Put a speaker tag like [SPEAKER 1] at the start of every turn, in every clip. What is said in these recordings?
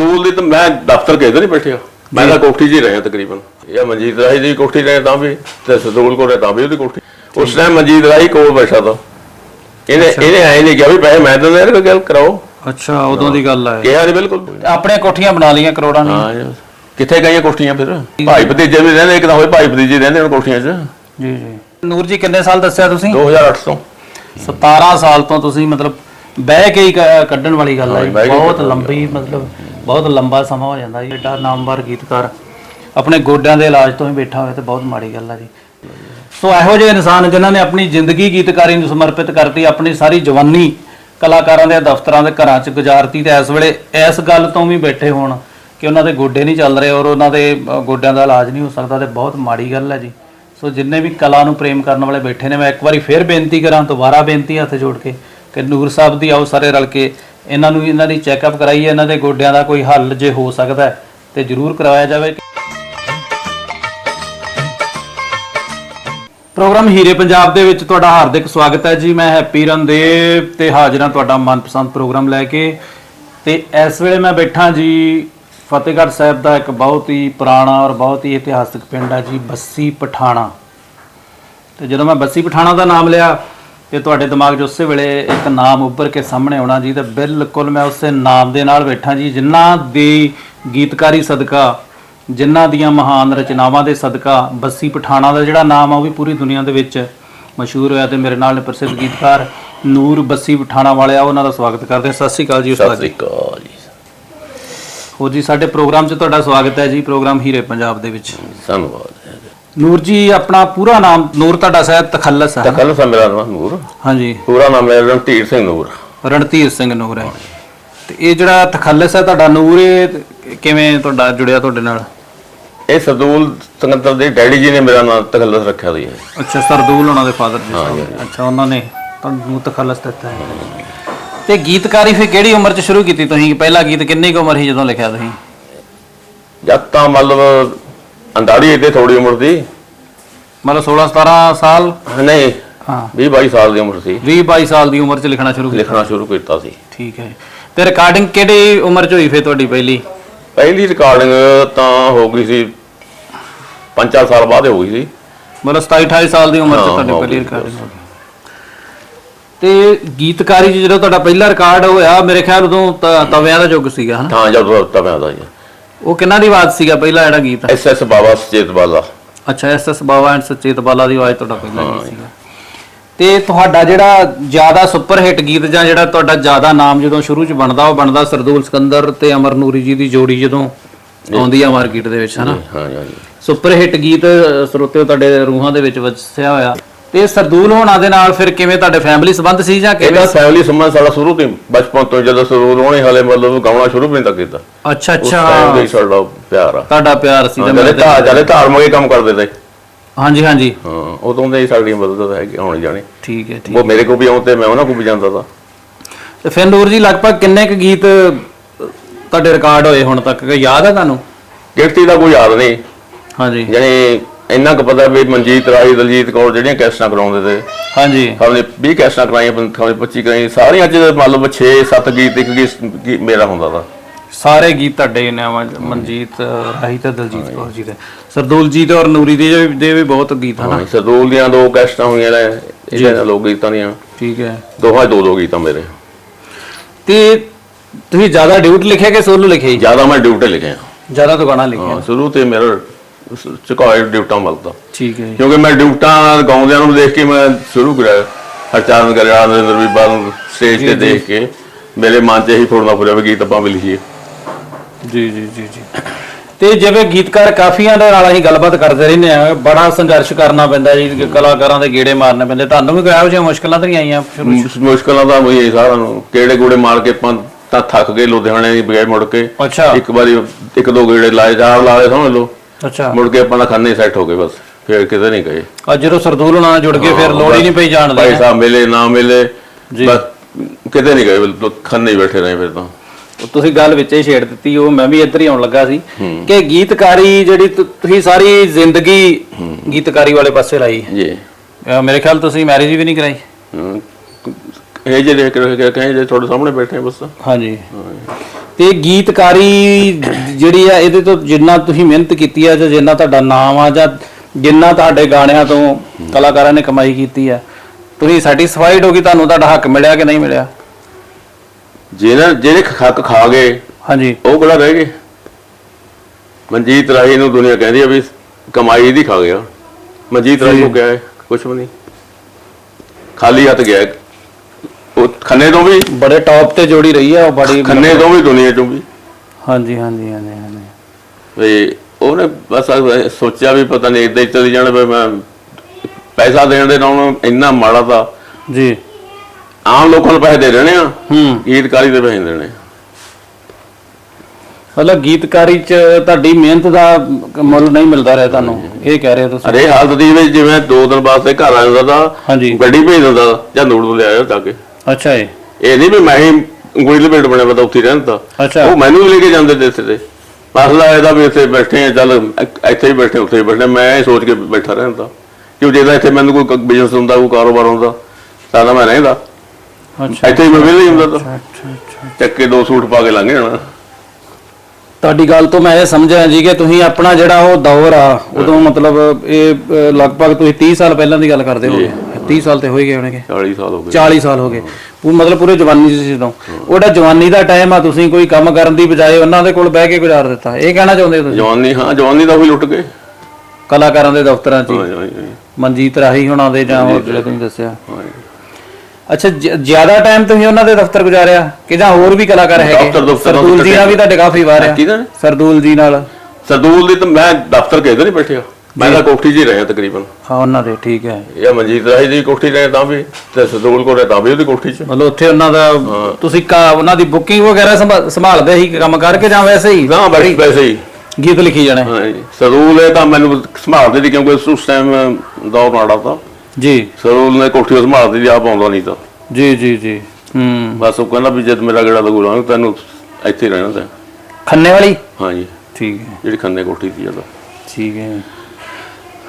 [SPEAKER 1] ਸਰਦੂਲ ਦੀ ਤਾਂ ਮੈਂ ਦਫ਼ਤਰ ਕੇ ਨਹੀਂ ਬੈਠਿਆ ਮੈਂ ਤਾਂ ਕੋਠੀ 'ਚ ਹੀ ਰਿਹਾ ਤਕਰੀਬਨ। ਇਹ ਮਨਜੀਤ ਰਾਈ ਦੀ ਕੋਠੀ ਰਹੇ ਤਾਂ ਵੀ ਤੇ ਸਰਦੂਲ ਕੋਲ ਤਾਂ ਵੀ ਉਹਦੀ ਕੋਠੀ। ਉਸ ਟਾਈਮ ਮਨਜੀਤ ਰਾਈ ਕੋਲ ਬੈਠਾ ਤਾ। ਇਹਨੇ ਇਹਨੇ ਐ ਨਹੀਂ ਕਿਹਾ ਵੀ ਪੈਸੇ ਮੈਂ ਦਿੰਦਾ ਇਹਦੇ ਗੱਲ ਕਰਾਓ।
[SPEAKER 2] ਅੱਛਾ ਉਦੋਂ ਦੀ ਗੱਲ ਹੈ
[SPEAKER 1] ਕਿਹਾ ਨਹੀਂ ਬਿਲਕੁਲ।
[SPEAKER 2] ਆਪਣੇ ਕੋਠੀਆਂ ਬਣਾ ਲਈਆਂ ਕਰੋੜਾਂ ਦੀਆਂ
[SPEAKER 1] ਹਾਂ। ਕਿੱਥੇ ਗਈਆਂ ਕੋਠੀਆਂ ਫਿਰ? ਭਾਈ ਭਤੀਜੇ ਵੀ ਰਹਿੰਦੇ ਇੱਕ ਤਾਂ ਹੋਏ ਭਾਈ ਭਤੀਜੇ ਰਹਿੰਦੇ ਹੁਣ ਕੋਠੀਆਂ 'ਚ।
[SPEAKER 2] ਜੀ ਜੀ। ਨੂਰ ਜੀ ਕਿੰਨੇ ਸਾਲ ਦੱਸਿਆ ਤੁਸੀਂ?
[SPEAKER 1] 2008 ਤੋਂ
[SPEAKER 2] 17 ਸਾਲ ਤੋਂ ਤੁਸੀਂ ਮਤਲਬ ਬਹਿ ਕੇ ਹੀ ਕੱਢਣ ਵਾਲੀ ਗੱਲ ਹੈ ਬਹੁਤ ਲੰਬੀ ਮਤਲਬ ਬਹੁਤ ਲੰਬਾ ਸਮਾਂ ਹੋ ਜਾਂਦਾ ਜੀ, ਏਡਾ ਨਾਮਵਰ ਗੀਤਕਾਰ। ਆਪਣੇ ਗੋਡਿਆਂ ਦੇ ਇਲਾਜ ਤੋਂ ਹੀ ਬੈਠਾ ਹੋਇਆ ਤੇ ਬਹੁਤ ਮਾੜੀ ਗੱਲ ਹੈ ਜੀ। ਸੋ ਇਹੋ ਜਿਹੇ ਇਨਸਾਨ ਜਿਨ੍ਹਾਂ ਨੇ ਆਪਣੀ ਜ਼ਿੰਦਗੀ ਗੀਤਕਾਰੀ ਨੂੰ ਸਮਰਪਿਤ ਕਰਤੀ, ਆਪਣੀ ਸਾਰੀ ਜਵਾਨੀ ਕਲਾਕਾਰਾਂ ਦੇ ਦਫ਼ਤਰਾਂ ਦੇ ਘਰਾਂ 'ਚ ਗੁਜ਼ਾਰਤੀ ਤੇ ਇਸ ਵੇਲੇ ਇਸ ਗੱਲ ਤੋਂ ਵੀ ਬੈਠੇ ਹੋਣ ਕਿ ਉਹਨਾਂ ਦੇ ਗੋਡੇ ਨਹੀਂ ਚੱਲ ਰਹੇ ਔਰ ਉਹਨਾਂ ਦੇ ਗੋਡਿਆਂ ਦਾ ਇਲਾਜ ਨਹੀਂ ਹੋ ਸਕਦਾ ਤੇ ਬਹੁਤ ਮਾੜੀ ਗੱਲ ਹੈ ਜੀ। ਸੋ ਜਿੰਨੇ ਵੀ ਕਲਾ ਨੂੰ ਪ੍ਰੇਮ ਕਰਨ ਵਾਲੇ ਬੈਠੇ ਨੇ, ਮੈਂ ਇੱਕ ਵਾਰੀ ਫੇਰ ਬੇਨਤੀ ਕਰਾਂ, ਦੁਬਾਰਾ ਬੇਨਤੀ ਹੱਥ ਜੋੜ ਕੇ ਕਿ ਨੂਰ ਸਾਹਿਬ ਦੀ ਆਓ ਸਾਰੇ ਰਲ ਕੇ ਇਹਨਾਂ ਨੂੰ ਇਹਨਾਂ ਦੀ ਚੈੱਕਅਪ ਕਰਾਈਏ, ਇਹਨਾਂ ਦੇ ਗੋਡਿਆਂ ਦਾ ਕੋਈ ਹੱਲ ਜੇ ਹੋ ਸਕਦਾ ਹੈ, ਤੇ ਜ਼ਰੂਰ ਕਰਵਾਇਆ ਜਾਵੇ। ਪ੍ਰੋਗਰਾਮ ਹੀਰੇ ਪੰਜਾਬ ਦੇ ਵਿੱਚ ਤੁਹਾਡਾ ਹਾਰਦਿਕ ਸਵਾਗਤ ਹੈ ਜੀ। ਮੈਂ ਹੈਪੀ ਰਣਦੇਵ ਤੇ ਹਾਜ਼ਰ ਹਾਂ ਤੁਹਾਡਾ ਮਨਪਸੰਦ ਪ੍ਰੋਗਰਾਮ ਲੈ ਕੇ। ਤੇ ਇਸ ਵੇਲੇ ਮੈਂ ਬੈਠਾ ਜੀ, ਫਤਿਹਗੜ੍ਹ ਸਾਹਿਬ ਦਾ ਇੱਕ ਬਹੁਤ ਹੀ ਪੁਰਾਣਾ ਔਰ ਬਹੁਤ ਹੀ ਇਤਿਹਾਸਕ ਪਿੰਡ ਹੈ ਜੀ, ਬੱਸੀ ਪਠਾਣਾ। ਤੇ ਜਦੋਂ ਮੈਂ ਬੱਸੀ ਪਠਾਣਾ ਦਾ ਨਾਮ ਲਿਆ ਤੇ ਤੁਹਾਡੇ ਦਿਮਾਗ 'ਚ ਉਸੇ ਵੇਲੇ ਇੱਕ ਨਾਮ ਉੱਭਰ ਕੇ ਸਾਹਮਣੇ ਆਉਣਾ ਜੀ ਤੇ ਬਿਲਕੁਲ ਮੈਂ ਉਸੇ ਨਾਮ ਦੇ ਨਾਲ ਬੈਠਾ ਜੀ ਜਿਨ੍ਹਾਂ ਦੀ ਗੀਤਕਾਰੀ ਸਦਕਾ ਜਿਨ੍ਹਾਂ ਦੀਆਂ ਮਹਾਨ ਰਚਨਾਵਾਂ ਦੇ ਸਦਕਾ ਬੱਸੀ ਪਠਾਣਾ ਦਾ ਜਿਹੜਾ ਨਾਮ ਆ ਉਹ ਵੀ ਪੂਰੀ ਦੁਨੀਆ ਦੇ ਵਿੱਚ ਮਸ਼ਹੂਰ ਹੋਇਆ ਤੇ ਮੇਰੇ ਨਾਲ ਨੇ ਪ੍ਰਸਿੱਧ ਗੀਤਕਾਰ ਨੂਰ ਬੱਸੀ ਪਠਾਣਾ ਵਾਲੇ ਆ ਉਹਨਾਂ ਦਾ ਸਵਾਗਤ ਕਰਦੇ ਹਾਂ। ਸਤਿ ਸ਼੍ਰੀ ਅਕਾਲ ਜੀ
[SPEAKER 1] ਸਤਿ
[SPEAKER 2] ਉਸਤਾਦ
[SPEAKER 1] ਸ੍ਰੀ
[SPEAKER 2] ਜੀ
[SPEAKER 1] ਅਕਾਲ ਜੀ।
[SPEAKER 2] ਹੋਰ ਜੀ ਸਾਡੇ ਪ੍ਰੋਗਰਾਮ 'ਚ ਤੁਹਾਡਾ ਸਵਾਗਤ ਹੈ ਜੀ ਪ੍ਰੋਗਰਾਮ ਹੀਰੇ ਪੰਜਾਬ ਦੇ ਵਿੱਚ।
[SPEAKER 1] ਧੰਨਵਾਦ।
[SPEAKER 2] ਨੂਰ ਜੀ ਆਪਣਾ ਪੂਰਾ ਨਾਮ ਨੂਰ ਤੁਹਾਡਾ ਸ਼ਾਇਦ ਤਖੱਲਸ ਹੈ।
[SPEAKER 1] ਤਕਲ ਸਾ ਮੇਰਾ ਨਾਮ ਨੂਰ।
[SPEAKER 2] ਹਾਂਜੀ।
[SPEAKER 1] ਪੂਰਾ ਨਾਮ ਹੈ ਰਣਧੀਰ ਸਿੰਘ ਨੂਰ।
[SPEAKER 2] ਰਣਧੀਰ ਸਿੰਘ ਨੂਰ ਹੈ। ਤੇ ਇਹ ਜਿਹੜਾ ਤਖੱਲਸ ਹੈ ਤੁਹਾਡਾ ਨੂਰ ਇਹ ਕਿਵੇਂ ਤੁਹਾਡਾ ਜੁੜਿਆ ਤੁਹਾਡੇ ਨਾਲ?
[SPEAKER 1] ਇਹ ਸਰਦੂਲ ਸੰਗਤਰ ਦੇ ਡੈਡੀ ਜੀ ਨੇ ਮੇਰਾ ਨਾਮ ਤਖੱਲਸ ਰੱਖਿਆ ਹੋਇਆ ਹੈ
[SPEAKER 2] ਅੱਛਾ ਸਰਦੂਲ ਉਹਨਾਂ ਦੇ ਫਾਦਰ ਜੀ। ਸਾਹਿਬ। ਅੱਛਾ ਉਹਨਾਂ ਨੇ ਤੁਹਾਨੂੰ ਤਖੱਲਸ ਦਿੱਤਾ ਹੈ। ਤੇ ਗੀਤਕਾਰੀ ਫਿਰ ਕਿਹੜੀ ਉਮਰ 'ਚ ਸ਼ੁਰੂ ਕੀਤੀ ਤੁਸੀਂ? ਪਹਿਲਾ ਗੀਤ ਕਿੰਨੀ ਕੁ ਉਮਰ ਸੀ ਜਦੋਂ ਲਿਖਿਆ ਤੁਸੀਂ?
[SPEAKER 1] ਜਦ ਤਾਂ ਮਤਲਬ ਅੰਦਾੜੀ ਇਹਦੇ ਥੋੜੀ ਉਮਰ ਦੀ
[SPEAKER 2] ਮਤਲਬ 16 17 ਸਾਲ?
[SPEAKER 1] ਨਹੀਂ
[SPEAKER 2] ਹਾਂ।
[SPEAKER 1] 20 22 ਸਾਲ ਦੀ ਉਮਰ ਸੀ।
[SPEAKER 2] 20 22 ਸਾਲ ਦੀ ਉਮਰ 'ਚ ਲਿਖਣਾ ਸ਼ੁਰੂ ਕੀਤਾ।
[SPEAKER 1] ਲਿਖਣਾ ਸ਼ੁਰੂ ਕੀਤਾ ਸੀ।
[SPEAKER 2] ਠੀਕ ਹੈ। ਤੇ ਰਿਕਾਰਡਿੰਗ ਕਿਹੜੀ ਉਮਰ 'ਚ ਹੋਈ ਫਿਰ ਤੁਹਾਡੀ ਪਹਿਲੀ?
[SPEAKER 1] ਪਹਿਲੀ ਰਿਕਾਰਡਿੰਗ ਤਾਂ ਹੋ ਗਈ ਸੀ 5-4 ਸਾਲ ਬਾਅਦ ਹੋ ਗਈ ਸੀ।
[SPEAKER 2] ਮਤਲਬ 27 28 ਸਾਲ ਦੀ ਉਮਰ 'ਚ ਤੁਹਾਡੀ ਪਹਿਲੀ ਰਿਕਾਰਡਿੰਗ ਹੋ ਗਈ। ਤੇ ਗੀਤਕਾਰੀ 'ਚ ਜਦੋਂ ਤੁਹਾਡਾ ਪਹਿਲਾ ਰਿਕਾਰਡ ਹੋਇਆ ਮੇਰੇ ਖਿਆਲ ਉਦੋਂ ਤਵਿਆਂ ਦਾ ਯੁੱਗ ਸੀਗਾ ਹਨਾ?
[SPEAKER 1] ਹਾਂ ਜਦੋਂ ਤਵੇਂ ਆਦਾ ਜੀ
[SPEAKER 2] ਉਹ ਕਿੰਨਾ ਦੀ ਆਵਾਜ਼ ਸੀਗਾ ਪਹਿਲਾ ਜਿਹੜਾ ਗੀਤ?
[SPEAKER 1] ਐਸ ਐਸ ਬਾਬਾ ਸਚੇਤ ਬਾਲਾ।
[SPEAKER 2] ਅੱਛਾ S S Bawa and Sachet Bala ਦੀ ਆਵਾਜ਼ ਤੁਹਾਡਾ ਪਹਿਲਾ ਗੀਤ ਸੀਗਾ। ਤੇ ਤੁਹਾਡਾ ਜਿਹੜਾ ਜ਼ਿਆਦਾ ਸੁਪਰ ਹਿੱਟ ਗੀਤ ਜਾਂ ਜਿਹੜਾ ਤੁਹਾਡਾ ਜ਼ਿਆਦਾ ਨਾਮ ਜਦੋਂ ਸ਼ੁਰੂ 'ਚ ਬਣਦਾ ਉਹ ਬਣਦਾ ਸਰਦੂਲ ਸਿਕੰਦਰ ਤੇ ਅਮਰ ਨੂਰੀ ਜੀ ਦੀ ਜੋੜੀ ਜਦੋਂ ਆਉਂਦੀ ਆ ਮਾਰਕੀਟ ਦੇ ਵਿੱਚ ਹਨਾ?
[SPEAKER 1] ਹਾਂ ਜੀ।
[SPEAKER 2] ਸੁਪਰ ਹਿੱਟ ਗੀਤ ਅ, ਸਰੋਤਿਓ ਤੁਹਾਡੇ ਰੂਹਾਂ ਦੇ ਵਿੱਚ ਵਸਿਆ ਹੋਇਆ। ਤੇ ਸਰਦੂਲ ਹੋਣਾ ਦੇ ਨਾਲ ਫਿਰ ਕਿਵੇਂ ਤੁਹਾਡੇ ਫੈਮਿਲੀ ਸੰਬੰਧ ਸੀ ਜਾਂ ਕਿਵੇਂ?
[SPEAKER 1] ਇਹਦਾ ਫੈਮਿਲੀ ਸੰਬੰਧ ਸਾਡਾ ਸ਼ੁਰੂ ਤੋਂ ਹੀ, ਬਚਪਨ ਤੋਂ ਹੀ ਜਦੋਂ ਸਰੂਰ ਹੋਣੇ ਹਾਲੇ ਮਤਲਬ ਗਾਉਣਾ ਸ਼ੁਰੂ ਵੀ ਨਹੀਂ ਤਾਂ ਕੀਤਾ।
[SPEAKER 2] ਅੱਛਾ
[SPEAKER 1] ਉਸ ਟਾਈਮ ਦੇ
[SPEAKER 2] ਅੱਛਾ
[SPEAKER 1] ਸਾਡਾ ਪਿਆਰ ਆ।
[SPEAKER 2] ਤੁਹਾਡਾ ਪਿਆਰ ਸੀ ਤੇ
[SPEAKER 1] ਜਦੇ
[SPEAKER 2] ਮੇਰੇ
[SPEAKER 1] ਧਾਰ ਜਦੇ ਧਾਰਮਿਕ ਹੀ ਕੰਮ ਕਰਦੇ ਤੇ
[SPEAKER 2] ਹਾਂਜੀ ਹਾਂਜੀ।
[SPEAKER 1] ਹਾਂ ਉਦੋਂ ਦੇ ਹੀ ਸਾਡੀ ਮਦਦ ਹੈਗੀ ਆਉਣ ਜਾਣੇ।
[SPEAKER 2] ਠੀਕ ਹੈ ਠੀਕ
[SPEAKER 1] ਉਹ ਮੇਰੇ ਕੋਲ ਵੀ ਆਉਂਦੇ ਮੈਂ ਉਹਨਾਂ ਕੋਲ ਵੀ ਜਾਂਦਾ ਤਾ।
[SPEAKER 2] ਤੇ ਫਿਰ ਨੂਰ ਜੀ ਲਗਭਗ ਕਿੰਨੇ ਕੁ ਗੀਤ ਤੁਹਾਡੇ ਰਿਕਾਰਡ ਹੋਏ ਹੁਣ ਤੱਕ? ਕੋਈ ਯਾਦ ਹੈ ਤੁਹਾਨੂੰ?
[SPEAKER 1] ਗਿਣਤੀ ਦਾ ਕੋਈ ਯਾਦ ਨਹੀਂ।
[SPEAKER 2] ਹਾਂਜੀ।
[SPEAKER 1] ਜਾਣੀ ਇੰਨਾ ਕੁ ਪਤਾ ਵੀ ਮਨਜੀਤ ਰਾਈ ਦਲਜੀਤ ਕੌਰ ਜਿਹੜੀਆਂ ਕੈਸਟਾਂ ਕਰਾਉਂਦੇ ਤੇ।
[SPEAKER 2] ਹਾਂਜੀ।
[SPEAKER 1] ਖਾਲੀ 20 ਕੈਸਟਾਂ ਕਰਾਈਆਂ ਖਾਲੀ 25 ਕਰਾਈਆਂ ਸਾਰੀਆਂ ਚ ਮੰਨ ਲਓ 6 7 ਗੀਤ ਇੱਕ ਗੀਤ ਮੇਰਾ ਹੁੰਦਾ ਤਾ
[SPEAKER 2] ਸਾਰੇ ਗੀਤ ਤੁਹਾਡੇ ਨੇ ਮਨ- ਮਨਜੀਤ ਰਾਹੀ ਤੇ ਦਲਜੀਤ ਕੌਰ ਜੀ ਦੇ। ਸਰਦੂਲ ਜੀ ਦੇ ਔਰ ਨੂਰੀ ਦੇ ਦੇ ਵੀ ਬਹੁਤ ਗੀਤ ਹਨ
[SPEAKER 1] ਸਰਦੂਲ ਦੀਆਂ ਦੋ ਕੈਸਟਾਂ ਹੋਈਆਂ ਨੇ ਇਹਨਾਂ ਲੋਕ ਗੀਤਾਂ ਦੀਆਂ।
[SPEAKER 2] ਠੀਕ ਹੈ।
[SPEAKER 1] ਦੋਹਾਂ ਦੋ ਦੋ ਗੀਤਾਂ ਮੇਰੇ।
[SPEAKER 2] ਤੇ ਤੁਸੀਂ ਜ਼ਿਆਦਾ ਡਿਊਟ ਲਿਖਿਆ ਕਿ ਸੋਲੋ ਲਿਖਿਆ
[SPEAKER 1] ਜ਼ਿਆਦਾ ਮੈਂ ਡਿਊਟੇ ਲਿਖਿਆ।
[SPEAKER 2] ਜ਼ਿਆਦਾ ਤੋਂ ਗਾਣਾ ਲਿਖਿਆ।
[SPEAKER 1] ਹਾਂ ਸ਼ੁਰੂ ਤੇ ਮੇਰਾ ਚੁਕਾਏ ਡਿਊਟਾਂ ਮਲਦਾ
[SPEAKER 2] ਠੀਕ ਹੈ ਜੀ।
[SPEAKER 1] ਕਿਉਂਕਿ ਮੈਂ ਡਿਊਟਾਂ ਗਾਉਂਦਿਆਂ ਨੂੰ ਦੇਖ ਕੇ ਮੈਂ ਸ਼ੁਰੂ ਕਰਿਆ। ਹਰਚਰਨ ਕਰਿਆ ਨਰਿੰਦਰ ਬੀਬਾ ਨੂੰ ਸਟੇਜ ਤੇ ਦੇਖ ਕੇ ਮੇਰੇ ਮਨ 'ਚ ਇਹੀ ਫੁਰਨਾ ਫੁਰਿਆ ਵੀ ਗੀਤ ਆਪਾਂ ਵੀ ਲਿਖੀਏ।
[SPEAKER 2] ਜੀ ਜੀ ਜੀ ਜੀ। ਤੇ ਜਿਵੇਂ ਗੀਤਕਾਰ ਕਾਫੀਆਂ ਦੇ ਨਾਲ ਅਸੀਂ ਗੱਲਬਾਤ ਕਰਦੇ ਰਹਿੰਦੇ ਆ ਬੜਾ ਸੰਘਰਸ਼ ਕਰਨਾ ਪੈਂਦਾ ਜੀ ਕਲਾਕਾਰਾਂ ਦੇ ਗੇੜੇ ਮਾਰਨੇ ਪੈਂਦੇ। ਤੁਹਾਨੂੰ ਵੀ ਕੋਈ ਇਹੋ ਜਿਹੀਆਂ ਮੁਸ਼ਕਲਾਂ ਤਾਂ ਨਹੀਂ ਆਈਆਂ ਸ਼ੁਰੂ
[SPEAKER 1] ਮੁਸ਼- ਮੁਸ਼ਕਲਾਂ ਤਾਂ ਹੋਈ ਸਾਰਿਆਂ ਨੂੰ। ਕਿਹੜੇ ਗੋੜੇ ਮਾਰ ਕੇ ਆਪਾਂ ਤਾਂ ਥੱਕ ਗਏ ਲੁਧਿਆਣੇ ਦੀ ਬਗੈਰ ਮੁੜ ਕੇ।
[SPEAKER 2] ਅੱਛਾ।
[SPEAKER 1] ਇੱਕ ਵਾਰੀ ਇੱਕ ਦੋ ਗੇੜੇ ਲਾਏ ਚਾਰ ਲਾਏ ਸਮਝ ਲਓ।
[SPEAKER 2] ਅੱਛਾ।
[SPEAKER 1] ਮੁੜ ਕੇ ਆਪਾਂ ਦਾ ਖਾਨੇ ਸੈੱਟ ਹੋ ਗਏ ਬਸ ਫਿਰ ਕਿਤੇ ਨਹੀਂ ਗਏ।
[SPEAKER 2] ਅੱਜ ਜਦੋਂ ਸਰਦੂਲ ਨਾਲ ਜੁੜ ਕੇ ਫਿਰ ਲੋੜ ਹੀ ਨਹੀਂ ਪਈ ਜਾਣ ਦੀ
[SPEAKER 1] ਪੈਸਾ ਮਿਲੇ ਨਾ ਮਿਲੇ
[SPEAKER 2] ਜੀ।
[SPEAKER 1] ਬਸ ਕਿਤੇ ਨਹੀਂ ਗਏ ਖੰਨੇ ਹੀ ਬੈਠੇ ਰਹੇ ਫਿਰ ਤਾਂ।
[SPEAKER 2] ਤੁਸੀਂ ਗੱਲ ਵਿੱਚ ਹੀ ਛੇੜ ਦਿੱਤੀ ਉਹ ਮੈਂ ਵੀ ਇੱਧਰ ਹੀ ਆਉਣ ਲੱਗਾ ਸੀ ਕਿ ਗੀਤਕਾਰੀ ਜਿਹੜੀ ਤੁਸੀਂ ਸਾਰੀ ਜ਼ਿੰਦਗੀ ਗੀਤਕਾਰੀ ਵਾਲੇ ਪਾਸੇ ਲਾਈ।
[SPEAKER 1] ਜੀ।
[SPEAKER 2] ਮੇਰੇ ਖਿਆਲ ਤੁਸੀਂ ਮੈਰਿਜ ਵੀ ਨਹੀਂ ਕਰਾਈ।
[SPEAKER 1] ਇਹ ਜੇ ਦੇਖ ਰਹੇ ਕਿ ਕਹੇ ਜੇ ਤੁਹਾਡੇ ਸਾਹਮਣੇ ਬੈਠੇ ਬਸ।
[SPEAKER 2] ਹਾਂਜੀ। ਤੇ ਗੀਤਕਾਰੀ ਜਿਹੜੀ ਆ ਇਹਦੇ ਤੋਂ ਜਿੰਨਾ ਤੁਸੀਂ ਮਿਹਨਤ ਕੀਤੀ ਆ ਜਾਂ ਜਿੰਨਾ ਤੁਹਾਡਾ ਨਾਮ ਆ ਜਾਂ ਜਿੰਨਾ ਤੁਹਾਡੇ ਗਾਣਿਆਂ ਤੋਂ ਕਲਾਕਾਰਾਂ ਨੇ ਕਮਾਈ ਕੀਤੀ ਆ ਤੁਸੀਂ ਸੈਟੀਸਫਾਈਡ ਹੋ ਕਿ ਤੁਹਾਨੂੰ ਤੁਹਾਡਾ ਹੱਕ ਮਿਲਿਆ ਕਿ ਨਹੀਂ ਮਿਲਿਆ?
[SPEAKER 1] ਜਿਹਨਾਂ ਜਿਹੜੇ ਹੱਕ ਖਾ ਗਏ
[SPEAKER 2] ਹਾਂਜੀ।
[SPEAKER 1] ਉਹ ਕਿਹੜਾ ਰਹਿ ਗਏ? ਮਨਜੀਤ ਰਾਹੀ ਨੂੰ ਦੁਨੀਆ ਕਹਿੰਦੀ ਆ ਵੀ ਕਮਾਈ ਦੀ ਖਾ ਗਿਆ ਮਨਜੀਤ ਰਾਹੀ। ਕੋ ਗਿਆ ਕੁਛ ਵੀ ਨਹੀਂ। ਖਾਲੀ ਹੱਥ ਗਿਆ। ਉਹ ਖੰਨੇ ਤੋਂ ਵੀ?
[SPEAKER 2] ਬੜੇ ਟੌਪ ਤੇ ਜੋੜੀ ਰਹੀ ਆ ਉਹ ਬੜੀ
[SPEAKER 1] ਖੰਨੇ ਤੋਂ ਵੀ ਦੁਨੀਆ ਚੋਂ ਵੀ?
[SPEAKER 2] ਹਾਂਜੀ ਹਾਂਜੀ ਹਾਂਜੀ ਹਾਂਜੀ।
[SPEAKER 1] ਵੀ ਉਹਨੇ ਬਸ ਸੋਚਿਆ ਵੀ ਪਤਾ ਨਹੀਂ ਇਦਾਂ ਹੀ ਚਲੀ ਜਾਣਾ ਵੀ ਮੈਂ ਪੈਸਾ ਦੇਣ ਦੇ ਨਾਲੋਂ ਇੰਨਾ ਮਾੜਾ ਤਾਂ
[SPEAKER 2] ਜੀ।
[SPEAKER 1] ਆਮ ਲੋਕਾਂ ਨੂੰ ਪੈਸੇ ਦੇ ਦੇਣੇ ਆ
[SPEAKER 2] ਹੂੰ।
[SPEAKER 1] ਗੀਤਕਾਰੀ ਦੇ ਪੈਸੇ ਦੇਣੇ
[SPEAKER 2] ਮਤਲਬ ਗੀਤਕਾਰੀ ਚ ਤੁਹਾਡੀ ਮਿਹਨਤ ਦਾ ਮੁੱਲ ਨਹੀਂ ਮਿਲਦਾ ਰਿਹਾ ਤੁਹਾਨੂੰ ਇਹ ਕਹਿ ਰਹੇ ਹੋ ਤੁਸੀਂ।
[SPEAKER 1] ਅਰੇ ਹਾਲਤ ਦੀ ਵਿੱਚ ਜਿਵੇਂ ਦੋ ਦਿਨ ਵਾਸਤੇ ਘਰ ਆ ਜਾਂਦਾ ਤਾਂ ਗੱਡੀ ਭੇਜ ਦਿੰਦਾ ਜਾਂ ਨੂੜ ਨੂੰ ਲਿਆਇਆ ਜਾ ਕੇ।
[SPEAKER 2] ਅੱਛਾ ਜੀ।
[SPEAKER 1] ਇਹ ਨਹੀਂ ਵੀ ਮੈਂ ਹੀ ਉਂਗਲੀ ਲਪੇਟ ਬਣਿਆ ਮੈਂ ਤਾਂ ਉੱਥੇ ਹੀ ਰਹਿੰਦਾ
[SPEAKER 2] ਅੱਛਾ।
[SPEAKER 1] ਉਹ ਮੈਨੂੰ ਵੀ ਲੈ ਕੇ ਜਾਂਦੇ ਤੇ ਇੱਥੇ ਤੇ। ਮਸਲਾ ਇਹਦਾ ਵੀ ਇੱਥੇ ਬੈਠੇ ਆ ਚੱਲ ਇ- ਇੱਥੇ ਹੀ ਬੈਠੇ ਉੱਥੇ ਹੀ ਬੈਠੇ ਮੈਂ ਇਹ ਸੋਚ ਕੇ ਬੈਠਾ ਰਹਿੰਦਾ ਕਿ ਜੇ ਤਾਂ ਇੱਥੇ ਮੈਨੂੰ ਕੋਈ ਬਿਜ਼ਨਸ ਹੁੰਦਾ ਕੋਈ ਕਾਰੋਬਾਰ ਹੁੰਦਾ ਤਾਂ ਤਾਂ ਮੈਂ ਰਹਿੰਦਾ।
[SPEAKER 2] ਅੱਛਾ।
[SPEAKER 1] ਇੱਥੇ ਹੀ ਮੈਂ ਵਿਹਲਾ ਹੀ ਹੁੰਦਾ ਤਾਂ।
[SPEAKER 2] ਅੱਛਾ ਅੱਛਾ
[SPEAKER 1] ਚੱਕ ਕੇ ਦੋ ਸੂਟ ਪਾ ਕੇ ਲੰਘ ਜਾਣਾ।
[SPEAKER 2] ਤੁਹਾਡੀ ਗੱਲ ਤੋਂ ਮੈਂ ਇਹ ਸਮਝਿਆ ਜੀ ਕਿ ਤੁਸੀਂ ਆਪਣਾ ਜਿਹੜਾ ਉਹ ਦੌਰ ਆ ਉਦੋਂ ਮਤਲਬ ਇਹ ਅ, ਲਗਭਗ ਤੁਸੀਂ 30 ਸਾਲ ਪਹਿਲਾਂ ਦੀ ਗੱਲ ਕਰਦੇ ਹੋਗੇ 30 ਸਾਲ ਤੇ ਹੋਈ ਗਏ ਹੋਣਗੇ।
[SPEAKER 1] 40 ਸਾਲ ਹੋ ਗਏ।
[SPEAKER 2] 40 ਸਾਲ ਹੋ ਗਏ। ਉਹ ਮਤਲਬ ਪੂਰੇ ਜਵਾਨੀ ਸੀ ਜਦੋਂ। ਉਹਦਾ ਜਵਾਨੀ ਦਾ ਟਾਈਮ ਆ ਤੁਸੀਂ ਕੋਈ ਕੰਮ ਕਰਨ ਦੀ ਬਜਾਏ ਉਹਨਾਂ ਦੇ ਕੋਲ ਬਹਿ ਕੇ ਗੁਜ਼ਾਰ ਦਿੱਤਾ। ਇਹ ਕਹਿਣਾ ਚਾਹੁੰਦੇ ਹੋ ਤੁਸੀਂ?
[SPEAKER 1] ਜਵਾਨੀ ਹਾਂ ਜਵਾਨੀ ਦਾ ਵੀ ਲੁੱਟ ਗਏ
[SPEAKER 2] ਕਲਾਕਾਰਾਂ ਦੇ ਦਫ਼ਤਰਾਂ 'ਚ ਹੀ। ਮਨਜੀਤ ਰਾਹੀ ਹੁਣਾਂ ਦੇ ਜਾਂ ਹੋਰ ਜਿਹੜੇ ਤੁਸੀਂ ਦੱਸਿਆ। ਅੱਛਾ ਜ- ਜ਼ਿਆਦਾ ਟਾਈਮ ਤੁਸੀਂ ਉਹਨਾਂ ਦੇ ਦਫ਼ਤਰ ਗੁਜ਼ਾਰਿਆ ਕਿ ਜਾਂ ਹੋਰ ਵੀ ਕਲਾਕਾਰ ਹੈਗੇ?
[SPEAKER 1] ਦਫ਼ਤਰ- ਦਫ਼ਤਰ
[SPEAKER 2] ਸਰਦੂਲ ਜੀ ਨਾਲ ਵੀ ਤੁਹਾਡੇ ਕਾਫੀ ਵਾਰ ਆ
[SPEAKER 1] ਕਿਹਦਾ
[SPEAKER 2] ਸਰਦੂਲ ਜੀ ਨਾਲ।
[SPEAKER 1] ਸਰਦੂਲ ਦੀ ਤਾਂ ਮੈਂ ਦਫ਼ਤਰ ਕੇ ਨਹੀਂ ਬੈਠਿਆ ਮੈਂ ਤਾਂ ਕੋਠੀ 'ਚ ਹੀ ਰਿਹਾ ਤਕਰੀਬਨ।
[SPEAKER 2] ਹਾਂ ਉਹਨਾਂ ਦੇ ਠੀਕ ਹੈ।
[SPEAKER 1] ਇਹ ਮਨਜੀਤ ਰਾਹੀ ਦੀ ਕੋਠੀ ਰਹੇ ਤਾਂ ਵੀ ਤੇ ਸਰਦੂਲ ਕੋਲ ਰਹੇ ਤਾਂ ਵੀ ਉਹਦੀ ਕੋਠੀ 'ਚ।
[SPEAKER 2] ਮਤਲਬ ਉੱਥੇ ਉਹਨਾਂ ਦਾ ਤੁਸੀਂ ਕਾ ਉਹਨਾਂ ਦੀ ਬੁਕਿੰਗ ਵਗੈਰਾ ਸੰਭਾ- ਸੰਭਾਲਦੇ ਹੀ ਕੰਮ ਕਰਕੇ ਜਾਂ ਵੈਸੇ ਹੀ?
[SPEAKER 1] ਨਾ ਬੜੀ ਪੈਸੇ ਹੀ।
[SPEAKER 2] ਗੀਤ ਲਿਖੀ ਜਾਣੇ।
[SPEAKER 1] ਹਾਂ ਜੀ। ਸਰਦੂਲ ਇਹ ਤਾਂ ਮੈਨੂੰ ਸੰਭਾਲਦੇ ਸੀ ਕਿਉਂਕਿ ਉਸ ਟਾਈਮ ਦੌਰ ਮਾੜਾ ਤਾਂ।
[SPEAKER 2] ਜੀ।
[SPEAKER 1] ਸਰਦੂਲ ਨੇ ਕੋਠੀ ਉਹ ਸੰਭਾਲਦੀ ਸੀ ਆਪ ਆਉਂਦਾ ਨਹੀਂ ਤਾਂ।
[SPEAKER 2] ਜੀ ਜੀ ਜੀ। ਹੂੰ।
[SPEAKER 1] ਬਸ ਉਹ ਕਹਿੰਦਾ ਵੀ ਜਦ ਮੇਰਾ ਗੇੜਾ ਲੱਗੂ ਲਾਂਗੇ ਤੈਨੂੰ ਇੱਥੇ ਹੀ ਰਹਿਣਾ ਤਾਂ।
[SPEAKER 2] ਖੰਨੇ ਵਾਲੀ?
[SPEAKER 1] ਹਾਂ ਜੀ।
[SPEAKER 2] ਠੀਕ ਹੈ।
[SPEAKER 1] ਜਿਹੜੀ ਖੰਨੇ ਕੋਠੀ ਸੀ ਜਦੋਂ
[SPEAKER 2] ਠੀਕ ਹੈ।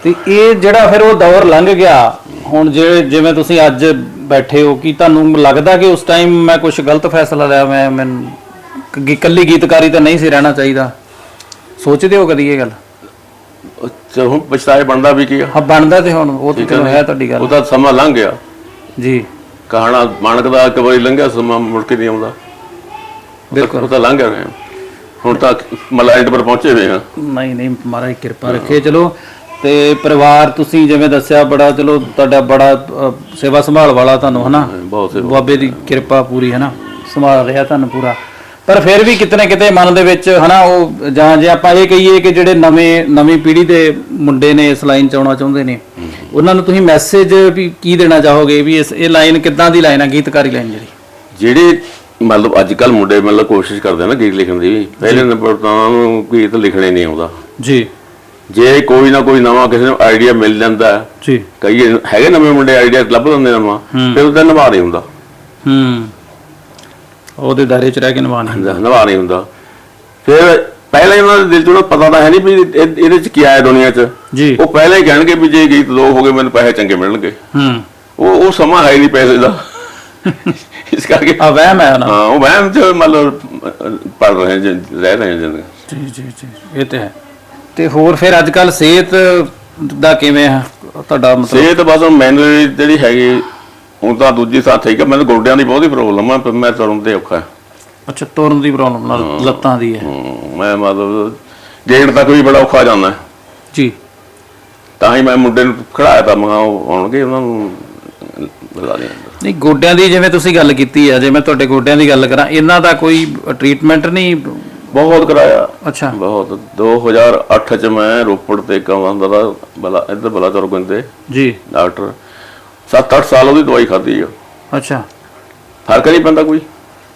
[SPEAKER 2] ਤੇ ਇਹ ਜਿਹੜਾ ਫਿਰ ਉਹ ਦੌਰ ਲੰਘ ਗਿਆ ਹੁਣ ਜਿਵੇਂ ਤੁਸੀਂ ਅੱਜ ਬੈਠੇ ਹੋ ਕਿ ਤੁਹਾਨੂੰ ਲੱਗਦਾ ਕਿ ਉਸ ਟਾਈਮ ਮੈਂ ਕੁਝ ਗਲਤ ਫੈਸਲਾ ਲਿਆ ਮੈਂ ਕ- ਇਕੱਲੀ ਗੀਤਕਾਰੀ ਤਾਂ ਨਹੀਂ ਸੀ ਰਹਿਣਾ ਚਾਹੀਦਾ? ਸੋਚਦੇ ਹੋ ਕਦੀ ਇਹ ਗੱਲ?
[SPEAKER 1] ਹੁਣ ਪਛਤਾਏ ਬਣਦਾ ਵੀ ਕੀ ਆ?
[SPEAKER 2] ਹਾਂ ਬਣਦਾ ਤੇ ਹੁਣ ਉਹ ਤਾਂ
[SPEAKER 1] ਹੈ
[SPEAKER 2] ਚਲੋ
[SPEAKER 1] ਨਾ?
[SPEAKER 2] ਹੈ ਤੁਹਾਡੀ ਗੱਲ।
[SPEAKER 1] ਉਹਦਾ ਸਮਾਂ ਲੰਘ ਗਿਆ।
[SPEAKER 2] ਜੀ।
[SPEAKER 1] ਕਹਾਣਾ ਮਾਨਕ ਦਾ ਇੱਕ ਵਾਰੀ ਲੰਘਿਆ ਸਮਾਂ ਮੁੜ ਕੇ ਨਹੀਂ ਆਉਂਦਾ।
[SPEAKER 2] ਬਿਲਕੁਲ।
[SPEAKER 1] ਉਹ ਤਾਂ ਲੰਘ ਗਿਆ ਹੁਣ ਤਾਂ ਐਂਡ ਪਰ ਪਹੁੰਚੇ ਹੋਏ ਆ।
[SPEAKER 2] ਨਹੀਂ ਨਹੀਂ ਮਹਾਰਾਜ ਕਿਰਪਾ ਰੱਖੇ। ਚਲੋ ਤੇ ਪਰਿਵਾਰ ਤੁਸੀਂ ਜਿਵੇਂ ਦੱਸਿਆ ਬੜਾ ਚਲੋ ਤੁਹਾਡਾ ਬੜਾ ਅ, ਸੇਵਾ ਸੰਭਾਲ ਵਾਲਾ ਤੁਹਾਨੂੰ ਹਨਾ?
[SPEAKER 1] ਬਹੁਤ
[SPEAKER 2] ਬਾਬੇ ਦੀ ਕਿਰਪਾ ਪੂਰੀ ਹੈ ਨਾ ਸੰਭਾਲ ਰਿਹਾ ਤੁਹਾਨੂੰ ਪੂਰਾ। ਪਰ ਫਿਰ ਵੀ ਕਿਤੇ ਨਾ ਕਿਤੇ ਮਨ ਦੇ ਵਿੱਚ ਹਨਾ ਉਹ ਜਾਂ ਜੇ ਆਪਾਂ ਇਹ ਕਹੀਏ ਕਿ ਜਿਹੜੇ ਨਵੇਂ ਨਵੀਂ ਪੀੜ੍ਹੀ ਦੇ ਮੁੰਡੇ ਨੇ ਇਸ ਲਾਈਨ ਚ ਆਉਣਾ ਚਾਹੁੰਦੇ ਨੇ ਉਹਨਾਂ ਨੂੰ ਤੁਸੀਂ ਮੈਸੇਜ ਵੀ ਕੀ ਦੇਣਾ ਚਾਹੋਗੇ ਵੀ ਇਸ ਇਹ ਲਾਈਨ ਕਿੱਦਾਂ ਦੀ ਲਾਈਨ ਆ ਗੀਤਕਾਰੀ ਲਾਈਨ ਜਿਹੜੀ?
[SPEAKER 1] ਜਿਹੜੇ ਮਤਲਬ ਅੱਜ ਕੱਲ ਮੁੰਡੇ ਮਤਲਬ ਕੋਸ਼ਿਸ਼ ਕਰਦੇ ਆ ਨਾ ਗੀਤ ਲਿਖਣ ਦੀ ਵੀ। ਪਹਿਲੇ ਨੰਬਰ ਤਾਂ ਉਹਨੂੰ ਗੀਤ ਲਿਖਣੇ ਨਹੀਂ ਆਉਂਦਾ।
[SPEAKER 2] ਜੀ।
[SPEAKER 1] ਜੇ ਕੋਈ ਨਾ ਕੋਈ ਨਵਾਂ ਕਿਸੇ ਨੂੰ ਆਈਡੀਆ ਮਿਲ ਜਾਂਦਾ ਹੈ,
[SPEAKER 2] ਜੀ।
[SPEAKER 1] ਕਈ ਹੈਗੇ ਨਵੇਂ ਮੁੰਡੇ ਆਈਡੀਆ ਲੱਭ ਦਿੰਦੇ ਨਵਾਂ ਫਿਰ ਉਹਦਾ ਨਿਭਾ ਨਹੀਂ ਹੁੰਦਾ।
[SPEAKER 2] ਹੂੰ। ਉਹਦੇ ਦਾਇਰੇ ਚ ਰਹਿ ਕੇ ਨਿਭਾਉਣਾ
[SPEAKER 1] ਨਿਭਾ ਨਹੀਂ ਹੁੰਦਾ। ਫਿਰ ਪਹਿਲਾਂ ਹੀ ਉਹਨਾਂ ਦੇ ਦਿਲ 'ਚ ਉਹਨਾਂ ਨੂੰ ਪਤਾ ਤਾਂ ਹੈ ਨਹੀਂ ਵੀ ਇਹ- ਇਹਦੇ 'ਚ ਕੀ ਆਇਆ ਦੁਨੀਆ 'ਚ।
[SPEAKER 2] ਜੀ।
[SPEAKER 1] ਉਹ ਪਹਿਲਾਂ ਹੀ ਕਹਿਣਗੇ ਵੀ ਜੇ ਗੀਤ ਦੋ ਹੋ ਗਏ ਮੈਨੂੰ ਪੈਸੇ ਚੰਗੇ ਮਿਲਣਗੇ।
[SPEAKER 2] ਹੂੰ।
[SPEAKER 1] ਉਹ ਉਹ ਸਮਾਂ ਹੈ ਹੀ ਨਹੀਂ ਪੈਸੇ ਦਾ। ਇਸ ਕਰਕੇ
[SPEAKER 2] ਆ ਵਹਿਮ ਹੈ ਨਾ।
[SPEAKER 1] ਹਾਂ ਉਹ ਵਹਿਮ 'ਚ ਮਤਲਬ ਪੜ ਰਹੇ ਜਿ- ਰਹਿ ਰਹੇ ਜਿੰਦਗੀ
[SPEAKER 2] ਜੀ ਜੀ ਜੀ। ਇਹ ਤੇ ਹੈ। ਤੇ ਹੋਰ ਫਿਰ ਅੱਜ ਕੱਲ ਸਿਹਤ ਦਾ ਕਿਵੇਂ ਹੈ ਤੁਹਾਡਾ ਮਤਲਬ?
[SPEAKER 1] ਸਿਹਤ ਬਸ ਮੈਨੂੰ ਜਿਹੜੀ ਹੈਗੀ ਹੁਣ ਤਾਂ ਦੂਜੀ ਸਾਥ ਠੀਕ ਹੈ ਮੈਨੂੰ ਗੋਡਿਆਂ ਦੀ ਬਹੁਤੀ ਪ੍ਰੋਬਲਮ ਆ ਪਰ ਮੈਂ ਤੁਰਨ ਤੇ ਔਖਾ।
[SPEAKER 2] ਅੱਛਾ ਤੁਰਨ ਦੀ ਪ੍ਰੋਬਲਮ ਨਾਲ ਲੱਤਾਂ ਦੀ ਹੈ।
[SPEAKER 1] ਮੈਂ ਮਤਲਬ ਗੇਟ ਤੱਕ ਵੀ ਬੜਾ ਔਖਾ ਜਾਂਦਾ।
[SPEAKER 2] ਜੀ।
[SPEAKER 1] ਤਾਂ ਹੀ ਮੈਂ ਮੁੰਡੇ ਨੂੰ ਖੜਾਇਆ ਤਾਂ ਮੈਂ ਕਿਹਾ ਉਹ ਆਉਣਗੇ ਉਹਨਾਂ ਨੂੰ ਬੁਲਾ ਲਿਆ
[SPEAKER 2] ਨਹੀਂ ਗੋਡਿਆਂ ਦੀ ਜਿਵੇਂ ਤੁਸੀਂ ਗੱਲ ਕੀਤੀ ਹੈ ਜੇ ਮੈਂ ਤੁਹਾਡੇ ਗੋਡਿਆਂ ਦੀ ਗੱਲ ਕਰਾਂ ਇਹਨਾਂ ਦਾ ਕੋਈ ਟ੍ਰੀਟਮੈਂਟ ਨਹੀਂ
[SPEAKER 1] ਬਹੁਤ ਕਰਾਇਆ।
[SPEAKER 2] ਅੱਛਾ।
[SPEAKER 1] ਬਹੁਤ। 2008 ਚ ਮੈਂ ਰੋਪੜ ਤੇ ਕਮਾਂਦਾ ਦਾ ਬਲਾ ਇੱਧਰ ਬਲਾਚੌਰ ਗੁੰਦੇ
[SPEAKER 2] ਜੀ।
[SPEAKER 1] ਡਾਕਟਰ। 7-8 ਸਾਲ ਉਹਦੀ ਦਵਾਈ ਖਾਧੀ ਆ।
[SPEAKER 2] ਅੱਛਾ।
[SPEAKER 1] ਫ਼ਰਕ ਨਹੀਂ ਪੈਂਦਾ ਕੋਈ।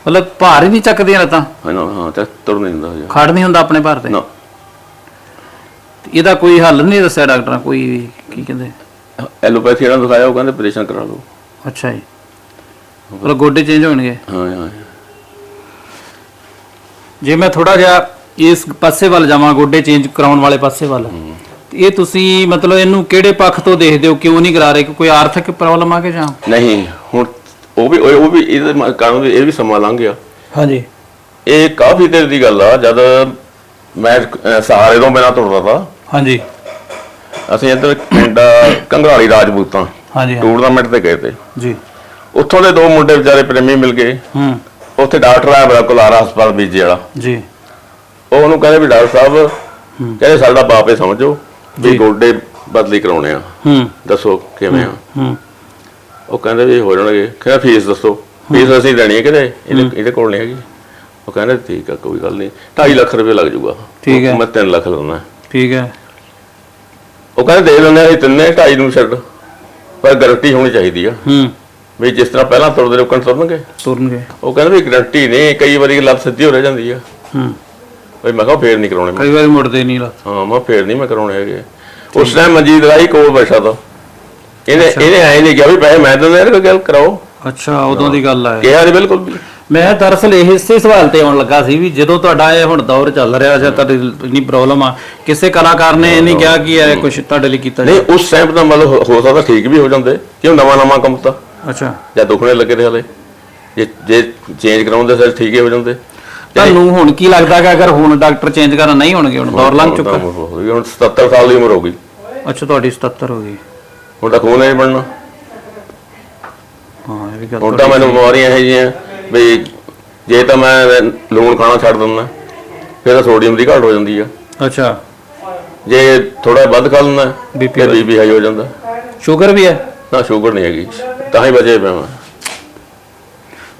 [SPEAKER 2] ਮਤਲਬ ਭਾਰ ਹੀ ਨਹੀਂ ਚੱਕਦੀਆਂ ਲੱਤਾਂ?
[SPEAKER 1] ਹਾਂ ਨਾ, ਹਾਂ ਤੇ ਤੁਰ ਨਹੀਂ ਹੁੰਦਾ ਹਜੇ।
[SPEAKER 2] ਖੜ ਨਹੀਂ ਹੁੰਦਾ ਆਪਣੇ ਭਾਰ ਤੇ?
[SPEAKER 1] ਨਾ।
[SPEAKER 2] ਇਹਦਾ ਕੋਈ ਹੱਲ ਨਹੀਂ ਦੱਸਿਆ ਡਾਕਟਰਾਂ ਕੋਈ ਕੀ ਕਹਿੰਦੇ?
[SPEAKER 1] ਐਲੋਪੈਥੀ ਨਾਲ ਦਿਖਾਇਆ ਉਹ ਕਹਿੰਦੇ ਆਪਰੇਸ਼ਨ ਕਰਾ ਲਓ
[SPEAKER 2] ਅੱਛਾ ਜੀ। ਮਤਲਬ ਗੋਡੇ ਚੇਂਜ ਹੋਣਗੇ?
[SPEAKER 1] ਹਾਂ ਹਾਂ।
[SPEAKER 2] ਜੇ ਮੈਂ ਥੋੜਾ ਜਿਹਾ ਇਸ ਪਾਸੇ ਵੱਲ ਜਾਵਾਂ ਗੋਡੇ ਚੇਂਜ ਕਰਾਉਣ ਵਾਲੇ ਪਾਸੇ ਵੱਲ ਇਹ ਤੁਸੀਂ ਮਤਲਬ ਇਹਨੂੰ ਕਿਹੜੇ ਪੱਖ ਤੋਂ ਦੇਖਦੇ ਹੋ? ਕਿਉਂ ਨਹੀਂ ਕਰਾ ਰਹੇ? ਕੋਈ ਆਰਥਿਕ ਪ੍ਰੋਬਲਮ ਆ ਕੇ ਜਾਂ?
[SPEAKER 1] ਨਹੀਂ ਹੁਣ ਉਹ ਵੀ ਉਹ ਵੀ ਇਹਦੇ ਕਾਰਨ ਇਹ ਵੀ ਸਮਾਂ ਲੰਘ ਗਿਆ।
[SPEAKER 2] ਹਾਂਜੀ।
[SPEAKER 1] ਇਹ ਕਾਫੀ ਦੇਰ ਦੀ ਗੱਲ ਆ ਜਦ ਮੈਂ ਸਹਾਰੇ ਤੋਂ ਬਿਨਾਂ ਤੁਰਦਾ ਤਾ।
[SPEAKER 2] ਹਾਂਜੀ।
[SPEAKER 1] ਅਸੀਂ ਇੱਧਰ ਪਿੰਡ ਕੰਗਰਾਲੀ ਰਾਜਪੂਤਾਂ
[SPEAKER 2] ਹਾਂਜੀ।
[SPEAKER 1] ਟੂਰਨਾਮੈਂਟ ਤੇ ਗਏ ਤੇ।
[SPEAKER 2] ਜੀ।
[SPEAKER 1] ਉੱਥੋਂ ਦੇ ਦੋ ਮੁੰਡੇ ਵਿਚਾਰੇ ਪ੍ਰੇਮੀ ਮਿਲ ਗਏ।
[SPEAKER 2] ਹੂੰ।
[SPEAKER 1] ਉੱਥੇ ਡਾਕਟਰ ਆ ਮੇਰਾ ਕੁਲਾਰਾ ਹਸਪਤਾਲ ਬੀਜੇ ਵਾਲਾ।
[SPEAKER 2] ਜੀ।
[SPEAKER 1] ਉਹ ਉਹਨੂੰ ਕਹਿੰਦੇ ਵੀ ਡਾਕਟਰ ਸਾਹਿਬ ਕਹਿੰਦੇ ਸਾਡਾ ਬਾਪ ਇਹ ਸਮਝੋ। ਵੀ ਗੋਡੇ ਬਦਲੀ ਕਰਾਉਣੇ ਆ।
[SPEAKER 2] ਹੂੰ।
[SPEAKER 1] ਦੱਸੋ ਕਿਵੇਂ ਆ।
[SPEAKER 2] ਹੂੰ
[SPEAKER 1] ਉਹ ਕਹਿੰਦੇ ਵੀ ਹੋ ਜਾਣਗੇ। ਕਹਿੰਦਾ ਫੀਸ ਦੱਸੋ। ਫੀਸ ਅਸੀਂ ਦੇਣੀ ਹੈ ਕਿਤੇ? ਇਹਦੇ ਕੋਲ ਨਹੀਂ ਹੈਗੀ। ਉਹ ਕਹਿੰਦੇ ਠੀਕ ਆ ਕੋਈ ਗੱਲ ਨਹੀਂ। 2.5 ਲੱਖ ਰੁਪਏ ਲੱਗ ਜਾਊਗਾ।
[SPEAKER 2] ਠੀਕ ਹੈ।
[SPEAKER 1] ਮੈਂ 3 ਲੱਖ ਲਾਉਣਾ।
[SPEAKER 2] ਠੀਕ ਹੈ।
[SPEAKER 1] ਉਹ ਕਹਿੰਦੇ ਦੇ ਦਿੰਦੇ ਆ ਅਸੀਂ ਤਿੰਨੇ 2.5 ਨੂੰ ਛੱਡ। ਪਰ ਗਾਰੰਟੀ ਹੋਣੀ ਚਾਹੀਦੀ ਆ।
[SPEAKER 2] ਹੂੰ।
[SPEAKER 1] ਵੀ ਜਿਸ ਤਰ੍ਹਾਂ ਪਹਿਲਾਂ ਤੁਰਦੇ ਲੋਕਾਂ ਤੁਰਨਗੇ?
[SPEAKER 2] ਤੁਰਨਗੇ।
[SPEAKER 1] ਉਹ ਕਹਿੰਦੇ ਵੀ ਗਾਰੰਟੀ ਨਹੀਂ ਕਈ ਵਾਰੀ ਲੱਤ ਸਿੱਧੀ ਹੋ ਰਹਿ ਜਾਂਦੀ ਆ।
[SPEAKER 2] ਹੂੰ।
[SPEAKER 1] ਬਈ ਮੈਂ ਕਿਹਾ ਫੇਰ ਨਹੀਂ ਕਰਾਉਣੇ। ਮੈਂ
[SPEAKER 2] ਕਈ ਵਾਰੀ ਮੁੜਦੇ ਨਹੀਂ ਲਾ
[SPEAKER 1] ਹਾਂ ਮੈਂ ਫੇਰ ਨਹੀਂ ਮੈਂ ਕਰਾਉਣੇ ਹੈਗੇ। ਉਸ ਟਾਈਮ ਮਨਜੀਤ ਰਾਈ ਕੋਲ ਬੈਠਾ ਤਾ। ਇਹਨੇ ਇਹਨੇ ਐ ਨਹੀਂ ਕਿਹਾ ਵੀ ਪੈਸੇ ਮੈਂ ਦਿੰਦਾ ਇਹਦੇ ਕੋਲ ਗੱਲ ਕਰਾਓ।
[SPEAKER 2] ਅੱਛਾ ਉਦੋਂ ਦੀ ਗੱਲ ਹੈ
[SPEAKER 1] ਕਿਹਾ ਨਹੀਂ ਬਿਲਕੁਲ ਵੀ।
[SPEAKER 2] ਮੈਂ ਦਰਅਸਲ ਇਹ ਇਸੇ ਸਵਾਲ ਤੇ ਆਉਣ ਲੱਗਾ ਸੀ ਵੀ ਜਦੋਂ ਤੁਹਾਡਾ ਇਹ ਹੁਣ ਦੌਰ ਚੱਲ ਰਿਹਾ ਜਾਂ ਤੁਹਾਡੀ ਇੰਨੀ ਪ੍ਰੋਬਲਮ ਆ ਕਿਸੇ ਕਲਾਕਾਰ ਨੇ ਇਹ ਨਹੀਂ ਕਿਹਾ ਕਿ ਇਹ ਕੁਝ ਤੁਹਾਡੇ ਲਈ ਕੀਤਾ
[SPEAKER 1] ਨਹੀਂ ਉਸ ਟਾਈਮ ਦਾ ਮਤਲਬ ਹੋ- ਹੋ ਸਕਦਾ ਠੀਕ ਵੀ ਹੋ ਜਾਂਦੇ। ਕਿਉਂ ਨਵਾਂ ਨਵਾਂ ਕੰਮ ਤਾਂ?
[SPEAKER 2] ਅੱਛਾ।
[SPEAKER 1] ਜਾਂ ਦੁਖਣੇ ਲੱਗੇ ਤੇ ਹਲੇ। ਜੇ ਜੇ ਚੇਂਜ ਕਰਾਉਂਦੇ ਫਿਰ ਠੀਕ ਹੀ ਹੋ ਜਾਂਦੇ।
[SPEAKER 2] ਤੁਹਾਨੂੰ ਹੁਣ ਕੀ ਲੱਗਦਾ ਕਿ ਅਗਰ ਹੁਣ ਡਾਕਟਰ ਚੇਂਜ ਕਰਨ ਨਹੀਂ ਹੋਣਗੇ ਹੁਣ ਦੌਰ ਲੰਘ ਚੁੱਕਾ।
[SPEAKER 1] ਹੁਣ 77 ਸਾਲ ਦੀ ਉਮਰ ਹੋ ਗਈ।
[SPEAKER 2] ਅੱਛਾ ਤੁਹਾਡੀ 77 ਹੋ ਗਈ।
[SPEAKER 1] ਹੁਣ ਤਾਂ ਖੂਨ ਨਹੀਂ ਬਣਨਾ।
[SPEAKER 2] ਹਾਂ ਇਹ ਵੀ ਗੱਲ
[SPEAKER 1] ਹੁਣ ਤਾਂ ਮੈਨੂੰ ਬਿਮਾਰੀਆਂ ਇਹ ਜਿਹੀਆਂ ਵੀ ਜੇ ਤਾਂ ਮੈਂ ਲੂਣ ਖਾਣਾ ਛੱਡ ਦਿੰਦਾ ਫਿਰ ਤਾਂ ਸੋਡੀਅਮ ਦੀ ਘਾਟ ਹੋ ਜਾਂਦੀ ਆ।
[SPEAKER 2] ਅੱਛਾ।
[SPEAKER 1] ਜੇ ਥੋੜਾ ਵੱਧ ਖਾ ਲੈਂਦਾ ਬੀਪੀ ਹਾਈ ਹੋ ਜਾਂਦਾ।
[SPEAKER 2] ਸ਼ੂਗਰ ਵੀ ਹੈ?
[SPEAKER 1] ਨਾ ਸ਼ੂਗਰ ਨਹੀਂ ਹੈਗੀ। ਤਾਂ ਹੀ ਬਚੇ ਪਿਆ ਮੈਂ।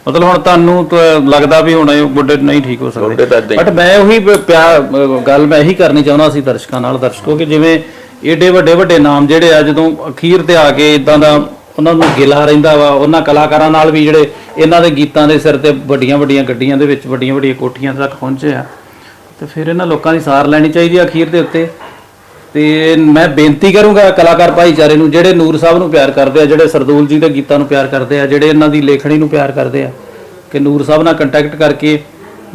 [SPEAKER 2] ਮਤਲਬ ਹੁਣ ਤੁਹਾਨੂੰ ਤਾਂ ਲੱਗਦਾ ਵੀ ਹੁਣ ਇਹ ਬੁੱਢੇ ਨਹੀਂ ਠੀਕ ਹੋ ਸਕਦੇ।
[SPEAKER 1] ਗੋਡੇ ਤਾਂ ਏਦਾਂ ਹੀ।
[SPEAKER 2] ਬਟ ਮੈਂ ਉਹੀ ਪ- ਪਿਆ ਗੱਲ ਮੈਂ ਇਹੀ ਕਰਨੀ ਚਾਹੁੰਦਾ ਸੀ ਦਰਸ਼ਕਾਂ ਨਾਲ ਦਰਸ਼ਕੋ ਕਿ ਜਿਵੇਂ ਏਡੇ ਵੱਡੇ ਵੱਡੇ ਨਾਮ ਜਿਹੜੇ ਆ ਜਦੋਂ ਅਖੀਰ ਤੇ ਆ ਕੇ ਇਦਾਂ ਦਾ ਉਹਨਾਂ ਨੂੰ ਗਿਲਾ ਰਹਿੰਦਾ ਵਾ ਉਹਨਾਂ ਕਲਾਕਾਰਾਂ ਨਾਲ ਵੀ ਜਿਹੜੇ ਇਹਨਾਂ ਦੇ ਗੀਤਾਂ ਦੇ ਸਿਰ ਤੇ ਵੱਡੀਆਂ ਵੱਡੀਆਂ ਗੱਡੀਆਂ ਦੇ ਵਿੱਚ ਵੱਡੀਆਂ ਵੱਡੀਆਂ ਕੋਠੀਆਂ ਤੱਕ ਪਹੁੰਚੇ ਆ ਤੇ ਫਿਰ ਇਹਨਾਂ ਲੋਕਾਂ ਦੀ ਸਾਰ ਲੈਣੀ ਚਾਹੀਦੀ ਆ ਅਖੀਰ ਦੇ ਉੱਤੇ। ਤੇ ਮੈਂ ਬੇਨਤੀ ਕਰੂੰਗਾ ਕਲਾਕਾਰ ਭਾਈਚਾਰੇ ਨੂੰ ਜਿਹੜੇ ਨੂਰ ਸਾਹਿਬ ਨੂੰ ਪਿਆਰ ਕਰਦੇ ਆ ਜਿਹੜੇ ਸਰਦੂਲ ਜੀ ਦੇ ਗੀਤਾਂ ਨੂੰ ਪਿਆਰ ਕਰਦੇ ਆ ਜਿਹੜੇ ਇਹਨਾਂ ਦੀ ਲੇਖਣੀ ਨੂੰ ਪਿਆਰ ਕਰਦੇ ਆ ਕਿ ਨੂਰ ਸਾਹਿਬ ਨਾਲ ਕੰਟੈਕਟ ਕਰਕੇ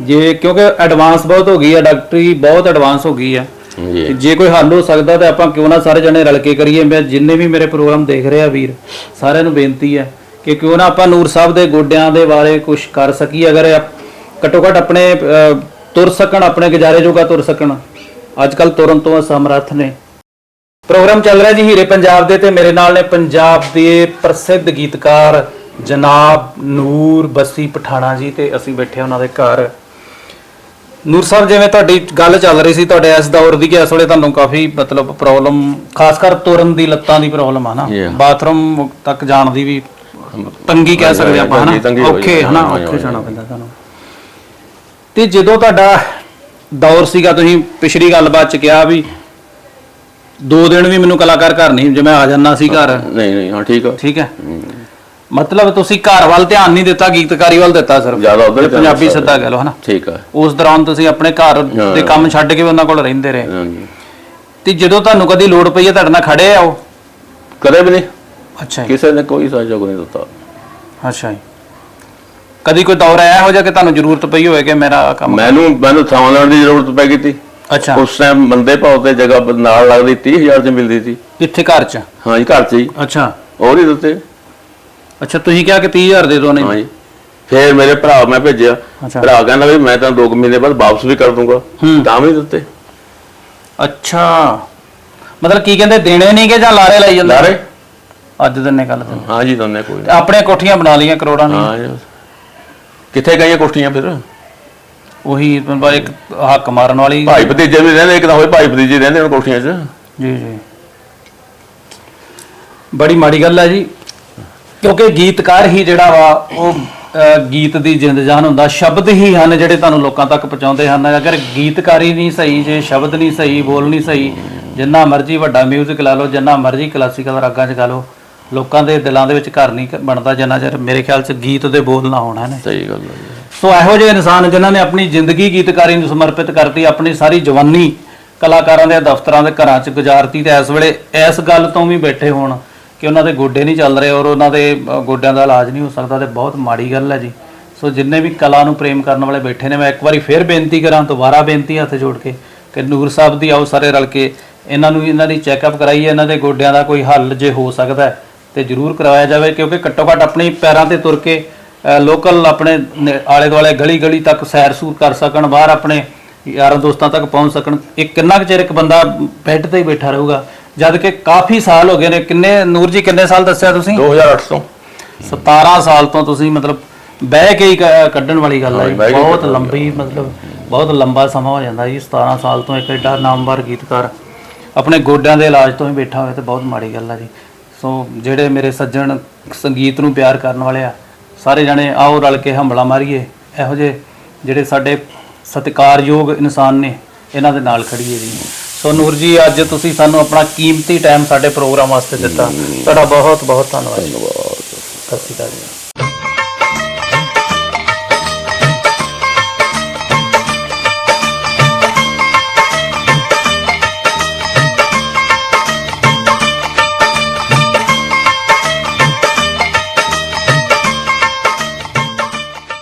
[SPEAKER 2] ਜੇ ਕਿਉਂਕਿ ਐਡਵਾਂਸ ਬਹੁਤ ਹੋ ਗਈ ਆ ਡਾਕਟਰੀ ਬਹੁਤ ਐਡਵਾਂਸ ਹੋ ਗਈ ਆ।
[SPEAKER 1] ਜੀ।
[SPEAKER 2] ਤੇ ਜੇ ਕੋਈ ਹੱਲ ਹੋ ਸਕਦਾ ਤਾਂ ਆਪਾਂ ਕਿਉਂ ਨਾ ਸਾਰੇ ਜਣੇ ਰਲ ਕੇ ਕਰੀਏ। ਮੈਂ ਜਿੰਨੇ ਵੀ ਮੇਰੇ ਪ੍ਰੋਗਰਾਮ ਦੇਖ ਰਹੇ ਆ ਵੀਰ ਸਾਰਿਆਂ ਨੂੰ ਬੇਨਤੀ ਹੈ ਕਿ ਕਿਉਂ ਨਾ ਆਪਾਂ ਨੂਰ ਸਾਹਿਬ ਦੇ ਗੋਡਿਆਂ ਦੇ ਬਾਰੇ ਕੁਝ ਕਰ ਸਕੀਏ। ਅਗਰ ਘੱਟੋ ਘੱਟ ਆਪਣੇ ਤੁਰ ਸਕਣ ਆਪਣੇ ਗੁਜ਼ਾਰੇ ਜੋਗਾ ਤੁਰ ਸਕਣ। ਅੱਜ ਕੱਲ ਤੁਰਨ ਤੋਂ ਅਸਮਰੱਥ ਨੇ। ਪ੍ਰੋਗਰਾਮ ਚੱਲ ਰਿਹਾ ਜੀ ਹੀਰੇ ਪੰਜਾਬ ਦੇ ਤੇ ਮੇਰੇ ਨਾਲ ਨੇ ਪੰਜਾਬ ਦੇ ਪ੍ਰਸਿੱਧ ਗੀਤਕਾਰ ਜਨਾਬ ਨੂਰ ਬਸੀ ਪਠਾਣਾ ਜੀ ਤੇ ਅਸੀਂ ਬੈਠੇ ਉਹਨਾਂ ਦੇ ਘਰ। ਨੂਰ ਸਾਹਿਬ ਜਿਵੇਂ ਤੁਹਾਡੀ ਗੱਲ ਚੱਲ ਰਹੀ ਸੀ ਤੁਹਾਡੇ ਇਸ ਦੌਰ ਦੀ ਕਿ ਇਸ ਵੇਲੇ ਤੁਹਾਨੂੰ ਕਾਫੀ ਮਤਲਬ ਪ੍ਰੋਬਲਮ ਖਾਸ ਕਰ ਤੁਰਨ ਦੀ ਲੱਤਾਂ ਦੀ ਪ੍ਰੋਬਲਮ ਆ ਨਾ. ਬਾਥਰੂਮ ਤੱਕ ਜਾਣ ਦੀ ਵੀ ਤੰਗੀ ਕਹਿ ਸਕਦੇ ਆਪਾਂ ਹਨਾ? ਔਖੇ ਹਨਾ? ਔਖੇ। ਜਾਣਾ ਪੈਂਦਾ ਤੁਹਾਨੂੰ। ਤੇ ਜਦੋਂ ਤੁਹਾਡਾ ਦੌਰ ਸੀਗਾ ਤੁਸੀਂ ਪਿਛਲੀ ਗੱਲਬਾਤ ਚ ਕਿਹਾ ਵੀ ਦੋ ਦਿਨ ਵੀ ਮੈਨੂੰ ਕਲਾਕਾਰ ਘਰ ਨਹੀਂ ਜੇ ਮੈਂ ਆ ਜਾਂਦਾ ਸੀ ਘਰ।
[SPEAKER 1] ਨਹੀਂ ਨਹੀਂ ਹਾਂ ਠੀਕ ਆ।
[SPEAKER 2] ਠੀਕ ਹੈ। ਮਤਲਬ ਤੁਸੀਂ ਘਰ ਵੱਲ ਧਿਆਨ ਨਹੀਂ ਦਿੱਤਾ ਗੀਤਕਾਰੀ ਵੱਲ ਦਿੱਤਾ ਸਿਰਫ।
[SPEAKER 1] ਜ਼ਿਆਦਾ ਉੱਧਰ
[SPEAKER 2] ਪੰਜਾਬੀ। ਸਿੱਧਾ ਕਹਿ ਲਓ ਹਨਾ?
[SPEAKER 1] ਠੀਕ ਆ।
[SPEAKER 2] ਉਸ ਦੌਰਾਨ ਤੁਸੀਂ ਆਪਣੇ ਘਰ। ਦੇ ਕੰਮ ਛੱਡ ਕੇ ਉਹਨਾਂ ਕੋਲ ਰਹਿੰਦੇ ਰਹੇ।
[SPEAKER 1] ਹਾਂਜੀ।
[SPEAKER 2] ਤੇ ਜਦੋਂ ਤੁਹਾਨੂੰ ਕਦੀ ਲੋੜ ਪਈ ਹੈ ਤੁਹਾਡੇ ਨਾਲ ਖੜੇ ਆ ਉਹ?
[SPEAKER 1] ਕਦੇ ਵੀ ਨਹੀਂ।
[SPEAKER 2] ਅੱਛਾ
[SPEAKER 1] ਕਿਸੇ ਨੇ ਕੋਈ ਸਹਿਯੋਗ ਨਹੀਂ ਦਿੱਤਾ।
[SPEAKER 2] ਅੱਛਾ ਜੀ। ਕਦੀ ਕੋਈ ਦੌਰ ਆਇਆ ਹੋ ਜਾ ਕਿ ਤੁਹਾਨੂੰ ਜ਼ਰੂਰਤ ਪਈ ਹੋਵੇ ਕਿ ਮੇਰਾ ਆਹ ਕੰਮ
[SPEAKER 1] ਮੈਨੂੰ ਮੈਨੂੰ ਥਾਂ ਲੈਣ ਦੀ ਜ਼ਰੂਰਤ ਪੈ ਗਈ ਤੀ
[SPEAKER 2] ਅੱਛਾ।
[SPEAKER 1] ਉਸ ਟਾਈਮ ਬੰਦੇ ਭਾਅ ਤੇ ਜਗ੍ਹਾ ਬ- ਨਾਲ ਲੱਗਦੀ 30000 ਚ ਮਿਲਦੀ ਸੀ।
[SPEAKER 2] ਇੱਥੇ ਘਰ 'ਚ?
[SPEAKER 1] ਹਾਂਜੀ ਘਰ ਚ ਹੀ
[SPEAKER 2] ਅੱਛਾ।
[SPEAKER 1] ਉਹ ਨਹੀਂ ਦਿੱਤੇ
[SPEAKER 2] ਅੱਛਾ ਤੁਸੀਂ ਕਿਹਾ ਕਿ 30000 ਦੇ ਦਿਓ ਨਹੀਂ।
[SPEAKER 1] ਹਾਂਜੀ ਫਿਰ ਮੇਰੇ ਭਰਾ ਮੈਂ ਭੇਜਿਆ।
[SPEAKER 2] ਅੱਛਾ।
[SPEAKER 1] ਭਰਾ ਕਹਿੰਦਾ ਵੀ ਮੈਂ ਤਾਂ 2 ਮਹੀਨੇ ਬਾਅਦ ਵਾਪਸ ਵੀ ਕਰ ਦੂੰਗਾ।
[SPEAKER 2] ਹੂੰ।
[SPEAKER 1] ਤਾਂ ਵੀ ਨਹੀਂ ਦਿੱਤੇ
[SPEAKER 2] ਅੱਛਾ। ਮਤਲਬ ਕੀ ਕਹਿੰਦੇ ਦੇਣੇ ਨਹੀਂ ਕਿ ਜਾਂ ਲਾਰੇ ਲਾਈ ਜਾਂਦੇ?
[SPEAKER 1] ਲਾਰੇ?
[SPEAKER 2] ਅੱਜ ਦਿਨੇ ਕੱਲ ਦਿਨ।
[SPEAKER 1] ਹਾਂਜੀ ਦੋਨੇ ਕੋਈ
[SPEAKER 2] ਆਪਣੇ ਕੋਠੀਆਂ ਬਣਾ ਲਈਆਂ ਕਰੋੜਾਂ। ਦੀਆਂ।
[SPEAKER 1] ਹਾਂ ਜੀ। ਕਿੱਥੇ ਗਈਆਂ ਕੋਠੀਆਂ ਫਿਰ?
[SPEAKER 2] ਉਹੀ ਮਤਲਬ ਇੱਕ ਹੱਕ ਮਾਰਨ ਵਾਲੀ।
[SPEAKER 1] ਭਾਈ ਭਤੀਜੇ ਵੀ ਰਹਿੰਦੇ ਇੱਕ ਤਾਂ ਹੋਏ ਭਾਈ ਭਤੀਜੇ ਰਹਿੰਦੇ ਹੁਣ ਕੋਠੀਆਂ 'ਚ।
[SPEAKER 2] ਜੀ ਜੀ। ਬੜੀ ਮਾੜੀ ਗੱਲ ਹੈ ਜੀ। ਕਿਉਂਕਿ ਗੀਤਕਾਰ ਹੀ ਜਿਹੜਾ ਵਾ ਉਹ ਅਹ, ਗੀਤ ਦੀ ਜਿੰਦ ਜਾਨ ਹੁੰਦਾ ਸ਼ਬਦ ਹੀ ਹਨ ਜਿਹੜੇ ਤੁਹਾਨੂੰ ਲੋਕਾਂ ਤੱਕ ਪਹੁੰਚਾਉਂਦੇ ਹਨ। ਅਗਰ ਗੀਤਕਾਰੀ ਨਹੀਂ ਸਹੀ ਜੇ ਸ਼ਬਦ ਨਹੀਂ ਸਹੀ ਬੋਲ ਨਹੀਂ ਸਹੀ ਜਿੰਨਾ ਮਰਜ਼ੀ ਵੱਡਾ ਮਿਊਜ਼ਿਕ ਲਾ ਲਓ ਜਿੰਨਾ ਮਰਜ਼ੀ ਕਲਾਸੀਕਲ ਰਾਗਾਂ 'ਚ ਗਾ ਲਓ ਲੋਕਾਂ ਦੇ ਦਿਲਾਂ ਦੇ ਵਿੱਚ ਘਰ ਨਹੀਂ ਬਣਦਾ ਜਿੰਨਾ ਚਿਰ ਮੇਰੇ ਖਿਆਲ 'ਚ ਗੀਤ ਦੇ ਬੋਲ ਨਾ ਹੋਣਾ ਨੇ?
[SPEAKER 1] ਸਹੀ ਗੱਲ ਹੈ।
[SPEAKER 2] ਸੋ ਇਹੋ ਜਿਹੇ ਇਨਸਾਨ ਜਿਨ੍ਹਾਂ ਨੇ ਆਪਣੀ ਜ਼ਿੰਦਗੀ ਗੀਤਕਾਰੀ ਨੂੰ ਸਮਰਪਿਤ ਕਰਤੀ ਆਪਣੀ ਸਾਰੀ ਜਵਾਨੀ ਕਲਾਕਾਰਾਂ ਦੇ ਦਫ਼ਤਰਾਂ ਦੇ ਘਰਾਂ 'ਚ ਗੁਜ਼ਾਰਤੀ ਤੇ ਇਸ ਵੇਲੇ ਇਸ ਗੱਲ ਤੋਂ ਵੀ ਬੈਠੇ ਹੋਣ ਕਿ ਉਹਨਾਂ ਦੇ ਗੋਡੇ ਨਹੀਂ ਚੱਲ ਰਹੇ ਔਰ ਉਹਨਾਂ ਦੇ ਗੋਡਿਆਂ ਦਾ ਇਲਾਜ ਨਹੀਂ ਹੋ ਸਕਦਾ ਤੇ ਬਹੁਤ ਮਾੜੀ ਗੱਲ ਹੈ ਜੀ। ਸੋ ਜਿੰਨੇ ਵੀ ਕਲਾ ਨੂੰ ਪ੍ਰੇਮ ਕਰਨ ਵਾਲੇ ਬੈਠੇ ਨੇ ਮੈਂ ਇੱਕ ਵਾਰੀ ਫੇਰ ਬੇਨਤੀ ਕਰਾਂ ਦੁਬਾਰਾ ਬੇਨਤੀ ਹੱਥ ਜੋੜ ਕੇ ਕਿ ਨੂਰ ਸਾਹਿਬ ਦੀ ਆਓ ਸਾਰੇ ਰਲ ਕੇ ਇਹਨਾਂ ਨੂੰ ਇਹਨਾਂ ਦੀ ਚੈੱਕਅਪ ਕਰਾਈਏ ਇਹਨਾਂ ਦੇ ਗੋਡਿਆਂ ਦਾ ਕੋਈ ਹੱਲ ਜੇ ਹੋ ਸਕਦਾ ਹੈ। ਤੇ ਜ਼ਰੂਰ ਕਰਵਾਇਆ ਜਾਵੇ ਕਿਉਂਕਿ ਘੱਟੋ ਘੱਟ ਆਪਣੀ ਪੈਰਾਂ ਤੇ ਤੁਰ ਕੇ ਲੋਕਲ ਆਪਣੇ ਆਲੇ ਦੁਆਲੇ ਗਲੀ ਗਲੀ ਤੱਕ ਸੈਰ ਸੂਰ ਕਰ ਸਕਣ ਬਾਹਰ ਆਪਣੇ ਯਾਰਾਂ ਦੋਸਤਾਂ ਤੱਕ ਪਹੁੰਚ ਸਕਣ। ਇਹ ਕਿੰਨਾ ਕੁ ਚਿਰ ਇੱਕ ਬੰਦਾ ਬੈੱਡ ਤੇ ਹੀ ਬੈਠਾ ਰਹੂਗਾ? ਜਦ ਕਿ ਕਾਫੀ ਸਾਲ ਹੋ ਗਏ ਨੇ। ਕਿੰਨੇ ਨੂਰ ਜੀ ਕਿੰਨੇ ਸਾਲ ਦੱਸਿਆ ਤੁਸੀਂ?
[SPEAKER 1] 2008 ਤੋਂ
[SPEAKER 2] 17 ਸਾਲ ਤੋਂ ਤੁਸੀਂ ਮਤਲਬ ਬਹਿ ਕੇ ਹੀ ਕੱਢਣ ਵਾਲੀ ਗੱਲ ਹੈ ਬਹੁਤ ਲੰਬੀ ਮਤਲਬ ਬਹੁਤ ਲੰਬਾ ਸਮਾਂ ਹੋ ਜਾਂਦਾ ਜੀ। 17 ਸਾਲ ਤੋਂ ਇੱਕ ਐਡਾ ਨਾਮਵਰ ਗੀਤਕਾਰ ਆਪਣੇ ਗੋਡਿਆਂ ਦੇ ਇਲਾਜ ਤੋਂ ਹੀ ਬੈਠਾ ਹੋਇਆ ਤੇ ਬਹੁਤ ਮਾੜੀ ਗੱਲ ਆ ਜੀ। ਸੋ ਜਿਹੜੇ ਮੇਰੇ ਸੱਜਣ ਸੰਗੀਤ ਨੂੰ ਪਿਆਰ ਕਰਨ ਵਾਲੇ ਆ ਸਾਰੇ ਜਣੇ ਆਓ ਰਲ ਕੇ ਹੰਬਲਾ ਮਾਰੀਏ। ਇਹੋ ਜਿਹੇ ਜਿਹੜੇ ਸਾਡੇ ਸਤਿਕਾਰਯੋਗ ਇਨਸਾਨ ਨੇ ਇਹਨਾਂ ਦੇ ਨਾਲ ਖੜੀਏ ਜੀ। ਸੋ ਨੂਰ ਜੀ ਅੱਜ ਤੁਸੀਂ ਸਾਨੂੰ ਆਪਣਾ ਕੀਮਤੀ ਟਾਈਮ ਸਾਡੇ ਪ੍ਰੋਗਰਾਮ ਵਾਸਤੇ ਦਿੱਤਾ। ਤੁਹਾਡਾ ਬਹੁਤ ਬਹੁਤ ਧੰਨਵਾਦ
[SPEAKER 1] ਧੰਨਵਾਦ।
[SPEAKER 2] ਸਤਿ ਸ਼੍ਰੀ ਅਕਾਲ ਜੀ।